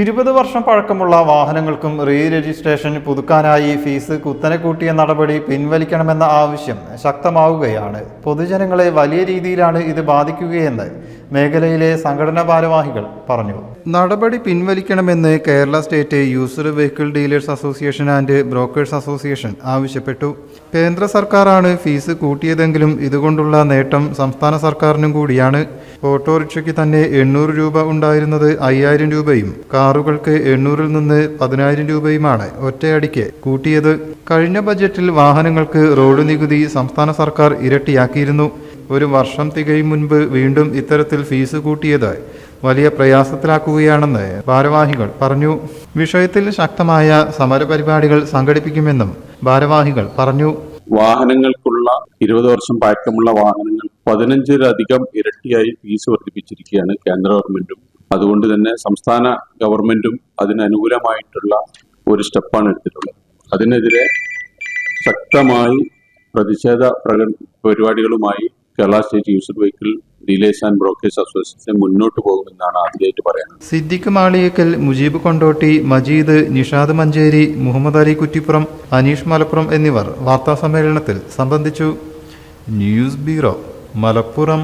ഇരുപത് വർഷം പഴക്കമുള്ള വാഹനങ്ങൾക്കും റീ രജിസ്ട്രേഷൻ പുതുക്കാനായി ഫീസ് കുത്തനെ കൂട്ടിയ നടപടി പിൻവലിക്കണമെന്ന ആവശ്യം ശക്തമാവുകയാണ്. പൊതുജനങ്ങളെ വലിയ രീതിയിലാണ് ഇത് ബാധിക്കുകയെന്ന് മേഖലയിലെ സംഘടനാ ഭാരവാഹികൾ പറഞ്ഞു. നടപടി പിൻവലിക്കണമെന്ന് Kerala state user vehicle dealers association and brokers association ആവശ്യപ്പെട്ടു. കേന്ദ്ര സർക്കാരാണ് ഫീസ് കൂട്ടിയതെങ്കിലും ഇതുകൊണ്ടുള്ള നേട്ടം സംസ്ഥാന സർക്കാരിനും കൂടിയാണ്. ഓട്ടോറിക്ഷയ്ക്ക് തന്നെ എണ്ണൂറ് രൂപ ഉണ്ടായിരുന്നത് അയ്യായിരം രൂപയും കാറുകൾക്ക് എണ്ണൂറിൽ നിന്ന് പതിനായിരം രൂപയുമാണ് ഒറ്റയടിക്ക് കൂട്ടിയത്. കഴിഞ്ഞ ബജറ്റിൽ വാഹനങ്ങൾക്ക് റോഡ് നികുതി സംസ്ഥാന സർക്കാർ ഇരട്ടിയാക്കിയിരുന്നു. ഒരു വർഷം തികയും മുൻപ് വീണ്ടും ഇത്തരത്തിൽ ഫീസ് കൂട്ടിയതായി വലിയ പ്രയാസത്തിലാക്കുകയാണെന്ന് ഭാരവാഹികൾ പറഞ്ഞു. വിഷയത്തിൽ ശക്തമായ സമരപരിപാടികൾ സംഘടിപ്പിക്കുമെന്നും ഭാരവാഹികൾ പറഞ്ഞു. വാഹനങ്ങൾക്കുള്ള ഇരുപത് വർഷം പഴക്കമുള്ള വാഹനങ്ങൾ പതിനഞ്ചിലധികം ഇരട്ടിയായി ഫീസ് വർദ്ധിപ്പിച്ചിരിക്കുകയാണ് കേന്ദ്ര ഗവൺമെന്റും. അതുകൊണ്ട് തന്നെ സംസ്ഥാന ഗവൺമെന്റും അതിനനുകൂലമായിട്ടുള്ള ഒരു സ്റ്റെപ്പാണ് എടുത്തിട്ടുള്ളത്. അതിനെതിരെ ശക്തമായി പ്രതിഷേധ പരിപാടികളുമായി Kerala state user vehicle dealers and brokers association മുന്നോട്ട് പോകുമെന്നാണ് ആദ്യമായിട്ട് പറയുന്നത്. സിദ്ദിഖ് മാളിയേക്കൽ മുജീബ് കൊണ്ടോട്ടി മജീദ് നിഷാദ് മഞ്ചേരി മുഹമ്മദ് അലി കുറ്റിപ്പുറം അനീഷ് മലപ്പുറം എന്നിവർ വാർത്താ സമ്മേളനത്തിൽ സംബന്ധിച്ചു. News bureau Malappuram.